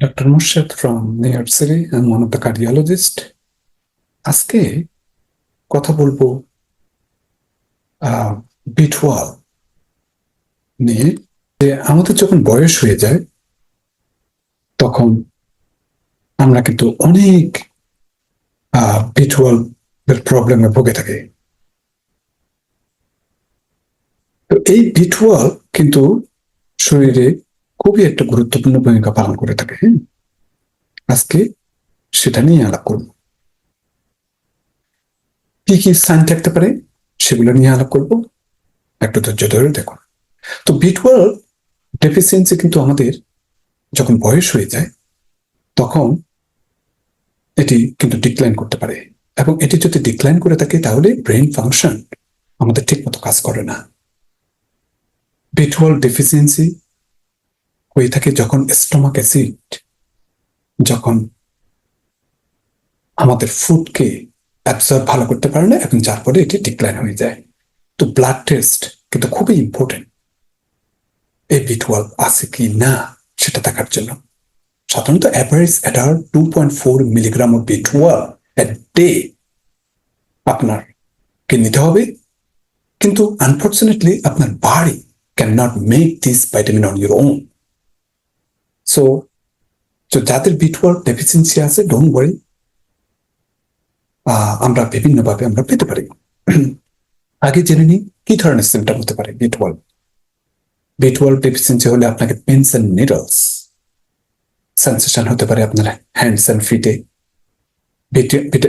Dr. Murshid from New York City. I'm one of the cardiologists. আজকে কথা বলব বিটওয়াল নিয়ে যে আমাদের যখন বয়স হয়ে যায়, তখন আমরা কিন্তু অনেক বিটওয়াল এর প্রবলেমে ভুগে থাকি তো এই বিটওয়াল কিন্তু শরীরে খুবই একটা গুরুত্বপূর্ণ ভূমিকা পালন করে থাকে হ্যাঁ আজকে সেটা নিয়ে আলাপ করব। কি কি সাইন থাকতে পারে সেগুলো নিয়ে আলাপ করব। একটু ধৈর্য ধরে দেখুন। তো বিটওয়াল ডেফিসিয়েন্সি কিন্তু আমাদের যখন বয়স হয়ে যায়, তখন এটি কিন্তু ডিক্লাইন করতে পারে। এবং এটি যদি ডিক্লাইন করে থাকে, তাহলে ব্রেন ফাংশন আমাদের ঠিক মতো কাজ করে না। বিটওয়াল ডেফিসিয়েন্সি হয়ে থাকে যখন স্টোমাক অ্যাসিড যখন আমাদের ফুডকে অ্যাবজর্ব ভালো করতে পারে না এবং যার ফলে এটি ডিক্লাইন হয়ে যায়। তো ব্লাড টেস্ট কিন্তু খুবই ইম্পর্টেন্ট এই বিটওয়াল আছে কি না, সেটা দেখার জন্য। সাধারণত average adult two point four milligram of B twelve day আপনার কে নিতে হবে। কিন্তু আনফর্চুনেটলি আপনার বাড়ি can not make this vitamin on your own so তো যাদের বিটওয়াল ডেফিসিয়েন্সি আছে ডোন্ট ওয়ারি আমরা বিভিন্নভাবে আমরা পেতে পারি। আগে জেনে নিই, কি ধরনের সিমটম হতে পারে বিটওয়াল বিটওয়াল ডেফিসিয়েন্সি হলে আপনাকে পেন্স অ্যান্ড নিডলস সেন্সেশন হতে পারে আপনার হ্যান্ডস অ্যান্ড ফিটে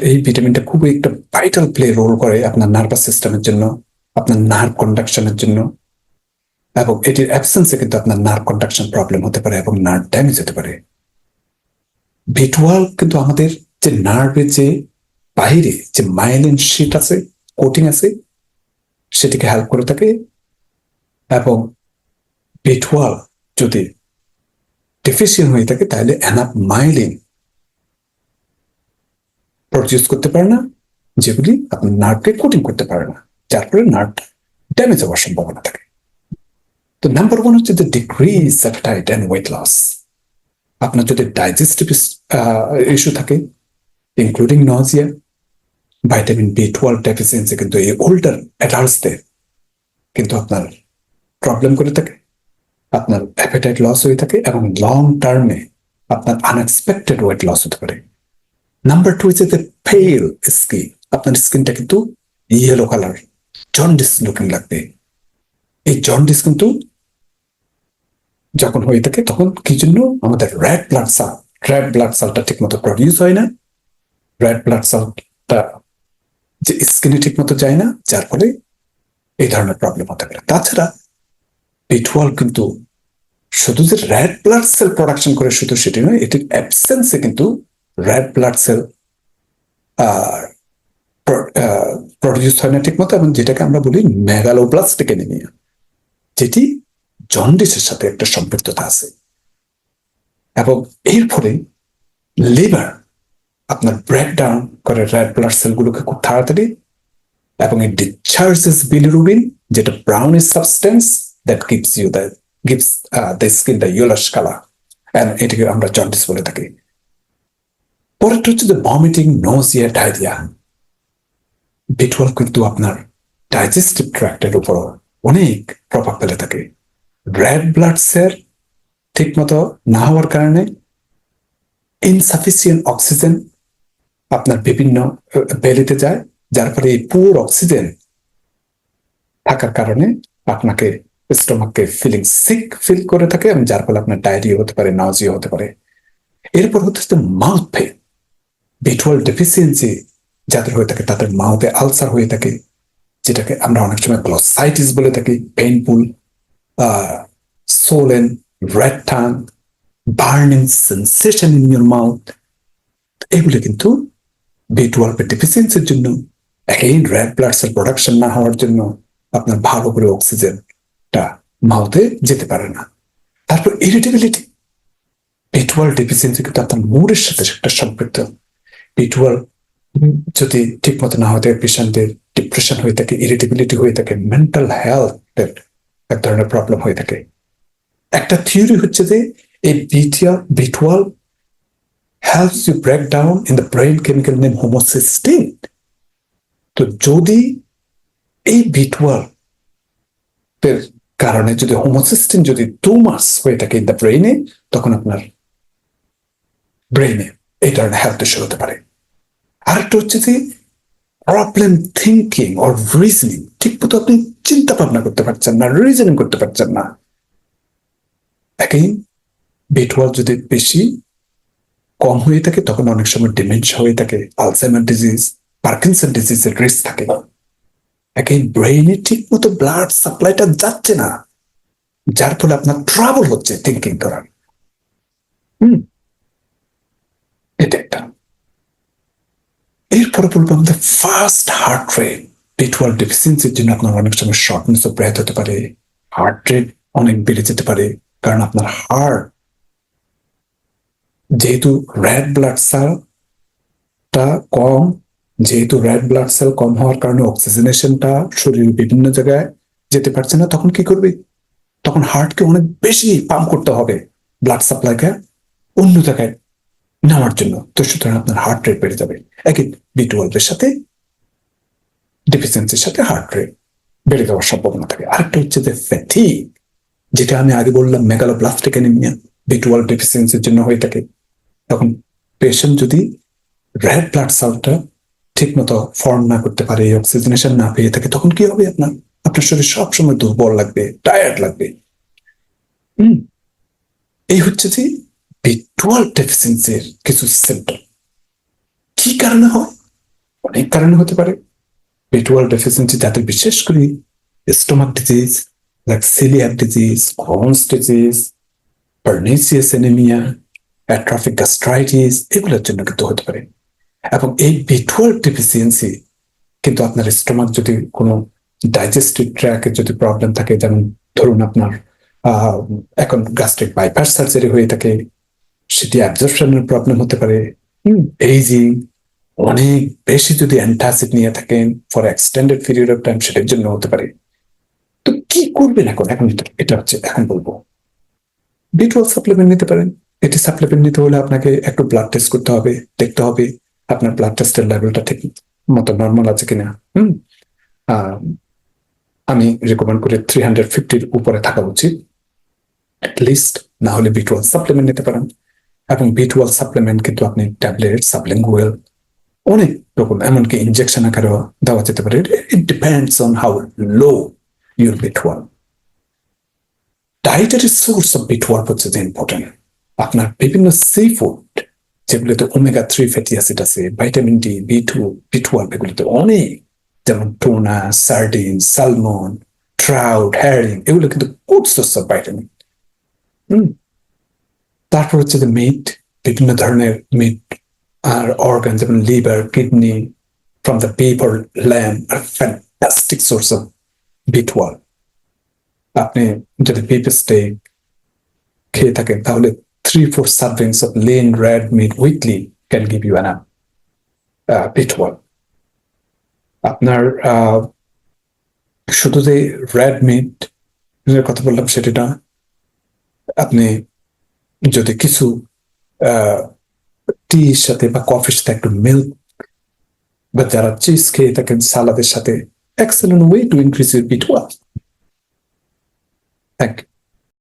এই ভিটামিনটা খুবই একটা ভাইটাল প্লে রোল করে আপনার নার্ভাস সিস্টেমের জন্য, আপনার নার্ভ কন্ডাকশনের জন্য। এবং এটির অ্যাবসেন্সে কিন্তু আপনার নার্ভ কন্ডাকশন প্রবলেম হতে পারে এবং নার্ভ ড্যামেজ হতে পারে। বিটওয়াল কিন্তু আমাদের যে নার্ভের যে বাহিরে যে মাইলিন শিট আছে কোটিং আছে, সেটিকে হেল্প করে থাকে এবং বিটওয়াল যদি ডেফিসিয়েন্ট হয়ে থাকে, তাহলে অ্যানাপ মাইলিন প্রডিউস করতে পারে না, যেগুলি আপনার নার্ভকে কোটিং করতে পারে না, যার ফলে নার্ভ ড্যামেজ হওয়ার সম্ভাবনা থাকে। তো নাম্বার ওয়ান হচ্ছে যে decrease appetite and weight loss আপনার যদি ডাইজেস্টিভ ইস্যু থাকে including nausea vitamin B twelve deficiency কিন্তু এই ওল্ডার অ্যাডাল্টসদের কিন্তু আপনার প্রবলেম করে থাকে, আপনার অ্যাপেটাইট লস হয়ে থাকে এবং লং টার্মে আপনার আনএক্সপেক্টেড ওয়েট লস হতে পারে। নাম্বার টু হচ্ছে পেল স্কিন আপনার স্কিনটা কিন্তু ইয়েলো কালার জন্ডিস লুকিং লাগবে। এই জন্ডিস কিন্তু যখন হয়ে থাকে, তখন কি জন্য? আমাদের red blood cell red blood সেলটা ঠিক মতো প্রডিউস হয় না। রেড ব্লাড সেলটা যে স্কিনে ঠিক মতো যায় না, যার ফলে এই ধরনের প্রবলেম হতে পারে। তাছাড়া বিটওয়াল কিন্তু শুধু যে রেড ব্লাড সেল প্রোডাকশন করে, শুধু সেটি নয় এটির অ্যাবসেন্সে কিন্তু রেড ব্লাড সেল আর প্রডিউস হয় না ঠিক মতো এবং যেটাকে আমরা বলি মেগালোপ্লাস্টিক এনিমিয়া যেটি জন্ডিসের সাথে একটা সম্পৃক্ততা আছে। এবং এর ফলে লিভার আপনার ব্রেকডাউন করে রেড ব্লাড সেলগুলোকে খুব তাড়াতাড়ি এবং ইট ডিসচার্জেস বিলিরুবিন যেটা brown substance that gives you the gives the skin the yellowish colour and এটাকে আমরা জন্ডিস বলে থাকি। পরেরটা হচ্ছে যে ভমিটিং নোজিয়া ডায়রিয়া বিটওয়াল কিন্তু আপনার ডাইজেস্টিভ ট্র্যাক্টের উপর অনেক প্রভাব ফেলে থাকে। রেড ব্লাড সেল ঠিক মতো না হওয়ার কারণে ইনসাফিসিয়েন্ট অক্সিজেন আপনার বিভিন্ন বেলিতে যায়, যার ফলে এই পুর অক্সিজেন থাকার কারণে আপনাকে স্টোমাককে ফিলিং সিক ফিল করে থাকে এবং যার ফলে আপনার ডায়রিয়া হতে পারে নাউজিয়া হতে পারে। এরপর হচ্ছে মাউথ পেন বিটওয়াল ডেফিসিয়েন্সি যাদের হয়ে থাকে, তাদের মাউথে আলসার হয়ে থাকে, যেটাকে আমরা অনেক সময় গ্লোসাইটিস বলে থাকি painful swollen red tongue burning sensation in your mouth এগুলো কিন্তু বি টুয়েলভের ডেফিসিয়েন্সির জন্য again red blood cell production না হওয়ার জন্য আপনার ভালো করে অক্সিজেনটা মাউথে যেতে পারে না। তারপর ইরিটেবিলিটি বি টুয়েলভ ডেফিসিয়েন্সি কিন্তু আপনার মুডের সাথে একটা সম্পৃক্ত। বি টুয়েলভ যদি ঠিক মতো না হতে পেশেন্টদের ডিপ্রেশন হয়ে থাকে ইরিটেবিলিটি হয়ে থাকে মেন্টাল হেলথের এক ধরনের প্রবলেম হয়ে থাকে। একটা থিওরি হচ্ছে যে এই বিটিয়া বিটওয়াল helps you break down in the brain chemical name homocysteine. তো যদি এই বিটওয়াল এর কারণে যদি হোমোসিস্টিন যদি টু মাস হয়ে থাকে ইন দ্য ব্রেইনে তখন আপনার ব্রেইনে এই ধরনের হেলথ ইস্যু হতে পারে। আরেকটা হচ্ছে যে প্রবলেম থিঙ্কিং অর রিজনিং ঠিক মতো আপনি চিন্তা ভাবনা করতে পারছেন না রিজনিং করতে পারছেন না। একেইন বিটওয়াল যদি বেশি কম হয়ে থাকে, তখন অনেক সময় ডিমেনশিয়া হয়ে থাকে। আলজাইমার ডিজিজ পার্কিনসন ডিজিজের রিস্ক থাকে। একেইন ব্রেইনে ঠিক মতো ব্লাড সাপ্লাইটা যাচ্ছে না, যার ফলে আপনার ট্রাবল হচ্ছে থিঙ্কিং করার। হুম, এটা একটা। এরপরে বলব আমাদের first heart rate B twelve ডেফিসিয়েন্সির জন্য আপনার অনেক সময় শর্টনেস ব্রেথ হতে পারে হার্ট রেট অনেক বেড়ে যেতে পারে, কারণ আপনার হার্ট যেহেতু রেড ব্লাড সেলটা কম, যেহেতু রেড ব্লাড সেল কম হওয়ার কারণে অক্সিজেনেশনটা শরীরের বিভিন্ন জায়গায় যেতে পারছে না, তখন কি করবে? তখন হার্টকে অনেক বেশি পাম্প করতে হবে ব্লাড সাপ্লাইকে অন্য জায়গায় নেওয়ার জন্য। তো সুতরাং আপনার হার্ট রেট বেড়ে যাবে। একই বি টুয়েলভের সাথে ডিফিসিয়েন্সির সাথে হার্ট রেট বেড়ে যাওয়ার সম্ভাবনা থাকে। আরেকটা হচ্ছে যে ফ্যাটিক যেটা আমি আগে বললাম মেগালোপ্লাস্টিক অ্যানিমিয়া বি টুয়েলভ ডেফিসিয়েন্সির জন্য হয়ে থাকে। তখন পেশেন্ট যদি রেড ব্লাড সেলটা ঠিক মতো ফর্ম না করতে পারে অক্সিজেনেশন না পেয়ে থাকে, তখন কি হবে আপনার? আপনার শরীর সবসময় দুর্বল লাগবে টায়ার্ড লাগবে। হুম, এই হচ্ছে যে বি টুয়েলভ ডেফিসিয়েন্সির কিছু সিমটম কি কারণে হয়? অনেক কারণে হতে পারে। বি টুয়েলভ ডেফিসিয়েন্সি যাদের বিশেষ করে stomach disease like coeliac disease Crohn's disease pernicious anaemia atrophic gastritis এগুলোর জন্য কিন্তু হতে পারে। এবং এই বি টুয়েলভ ডেফিসিয়েন্সি কিন্তু আপনার স্টোমাক যদি কোনো ডাইজেস্টিভ ট্র্যাকে যদি প্রবলেম থাকে, যেমন ধরুন আপনার এখন গ্যাস্ট্রিক বাইপাস সার্জারি হয়ে থাকে, সেটি অ্যাবজর্পশনের প্রবলেম হতে পারে এইজিং অনেক বেশি যদি অ্যান্টাসিড নিয়ে থাকেন for extended period of time সেটার জন্য হতে পারে। তো কি করবেন এখন? এখন এটা হচ্ছে, এখন বলব। বি সাপ্লিমেন্ট নিতে পারেন। এটি সাপ্লিমেন্ট নিতে হলে আপনাকে একটু ব্লাড টেস্ট করতে হবে, দেখতে হবে আপনার ব্লাড টেস্টের লেভেলটা ঠিক মতো নর্মাল আছে কিনা। হুম? আমি রেকমেন্ড করি থ্রি হান্ড্রেড ফিফটির উপরে থাকা উচিত। লিস্ট না হলে বি টুয়েলভ সাপ্লিমেন্ট নিতে পারেন। এবং বি টুয়েলভ সাপ্লিমেন্ট কিন্তু আপনি ট্যাবলেট সাপ্লিঙ্গুয়েল অনেক রকম, এমনকি ইনজেকশন আকারেও দেওয়া যেতে পারে। It depends on how low your B twelve dietary source of B twelve হচ্ছে যে ইম্পর্টেন্ট আপনার বিভিন্ন সি ফুড যেগুলোতে ওমেগা থ্রি ফ্যাটি অ্যাসিড আছে vitamin D B two B twelve এগুলোতে অনেক, যেমন tuna sardine salmon trout herring এগুলো কিন্তু গুড সোর্স অফ ভাইটামিন তারপর হচ্ছে যে মিট বিভিন্ন ধরনের মিট আর অর্গান যেমন liver kidney from the beef or lamb R fantastic source of B twelve আপনি যদি পিপ স্টেক খেয়ে থাকেন তাহলে three, four servings of lean red meat weekly can give you enough uh, B12. আপনার শুধু যে রেড মিট কথা বললাম সেটা না আপনি যদি কিছু সাথে বা কফির সাথে একটু মিল্ক বা যারা চিজ খেয়ে থাকেন, সালাদের সাথে excellent way to increase your B twelve thank you